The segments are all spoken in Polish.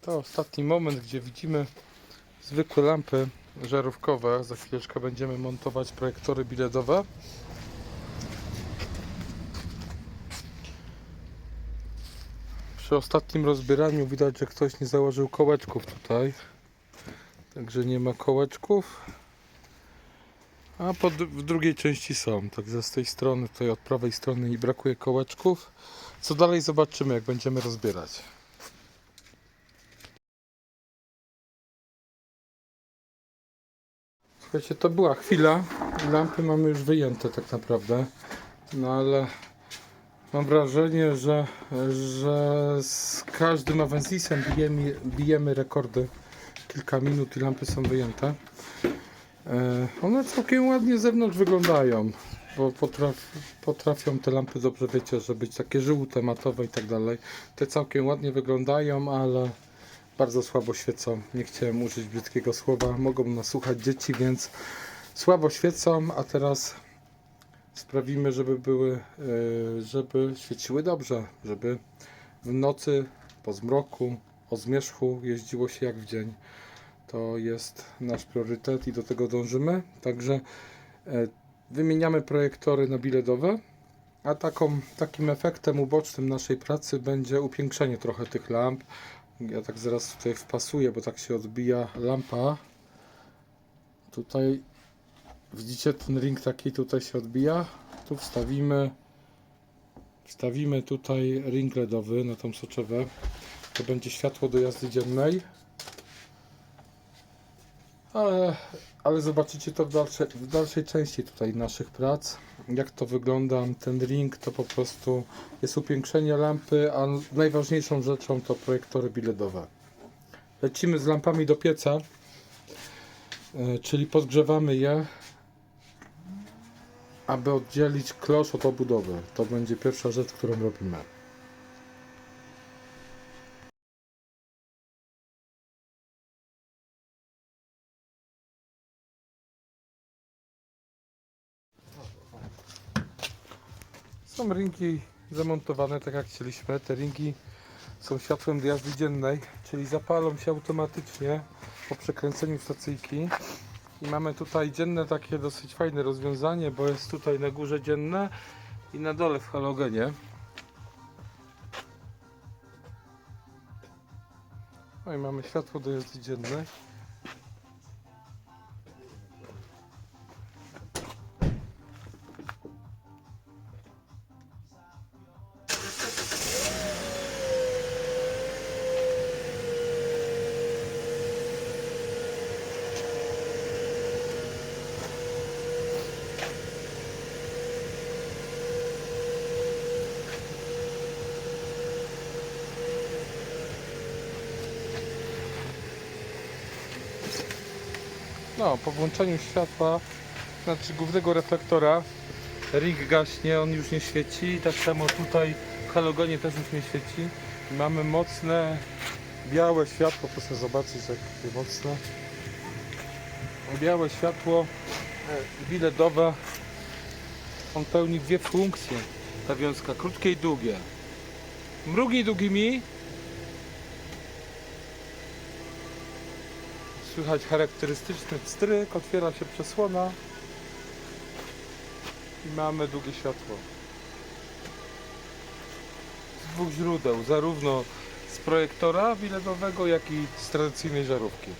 To ostatni moment, gdzie widzimy zwykłe lampy żarówkowe. Za chwileczkę będziemy montować projektory biledowe. Przy ostatnim rozbieraniu widać, że ktoś nie założył kołeczków tutaj. Także nie ma kołeczków. A po, w drugiej części są. Także z tej strony, tutaj od prawej strony i brakuje kołeczków. Co dalej zobaczymy, jak będziemy rozbierać. Słuchajcie, to była chwila. Lampy mamy już wyjęte tak naprawdę. No ale mam wrażenie, że, że z każdym Avensisem bijemy, bijemy rekordy. Kilka minut i lampy są wyjęte. E, one całkiem ładnie z zewnątrz wyglądają. Bo potraf, potrafią te lampy dobrze, wiecie, że być takie żółte, matowe i tak dalej. Te całkiem ładnie wyglądają, ale bardzo słabo świecą. Nie chciałem użyć brzydkiego słowa, mogą nas słuchać dzieci, więc słabo świecą, a teraz sprawimy, żeby były, e, żeby świeciły dobrze, żeby w nocy, po zmroku, o zmierzchu jeździło się jak w dzień. To jest nasz priorytet i do tego dążymy. Także e, wymieniamy projektory na biledowe, a taką, takim efektem ubocznym naszej pracy będzie upiększenie trochę tych lamp. Ja tak zaraz tutaj wpasuję, bo tak się odbija lampa. Tutaj widzicie ten ring taki tutaj się odbija. Tu wstawimy wstawimy tutaj ring LEDowy na tą soczewę. To będzie światło do jazdy dziennej. Ale, ale zobaczycie to w dalszej, w dalszej części tutaj naszych prac. Jak to wygląda. Ten ring to po prostu jest upiększenie lampy, a najważniejszą rzeczą to projektory biledowe. Lecimy z lampami do pieca, e, czyli podgrzewamy je, aby oddzielić klosz od obudowy. To będzie pierwsza rzecz, którą robimy. Są ringi zamontowane tak jak chcieliśmy. Te ringi są światłem jazdy dziennej, czyli zapalą się automatycznie po przekręceniu stacyjki. I mamy tutaj dzienne takie dosyć fajne rozwiązanie, bo jest tutaj na górze dzienne i na dole w halogenie. No i mamy światło do jazdy dziennej. No, po włączeniu światła, znaczy głównego reflektora, ring gaśnie, on już nie świeci. Tak samo tutaj w halogonie też już nie świeci. Mamy mocne, białe światło, proszę zobaczyć jakie mocne. Białe światło e, biledowe. On pełni dwie funkcje. Ta wiązka, krótkie i długie. Mrugnij długimi, Słychać charakterystyczny stryk, otwiera się przesłona i mamy długie światło. Z dwóch źródeł, zarówno z projektora biletowego, jak i z tradycyjnej żarówki.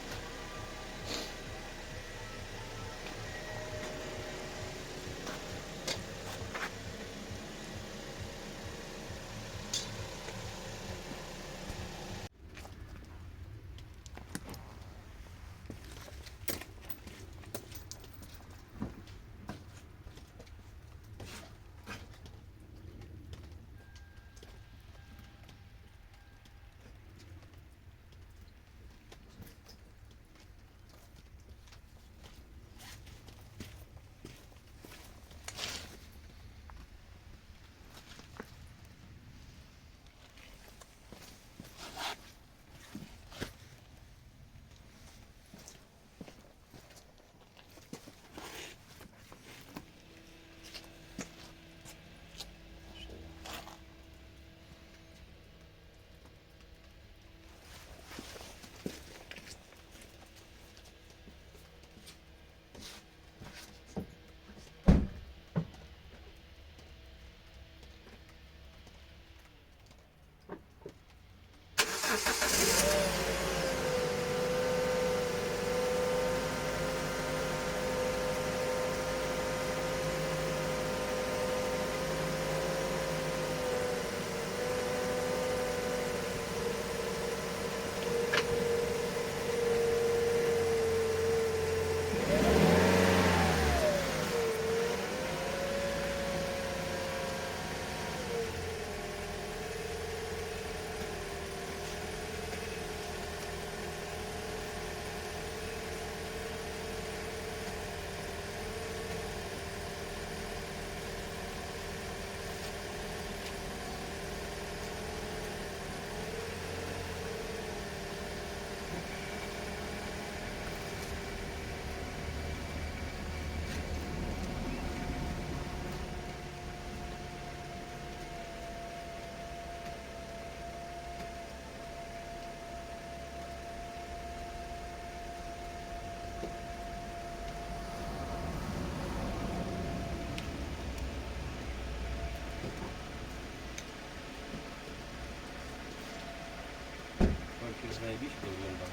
znajdziesz wygląda.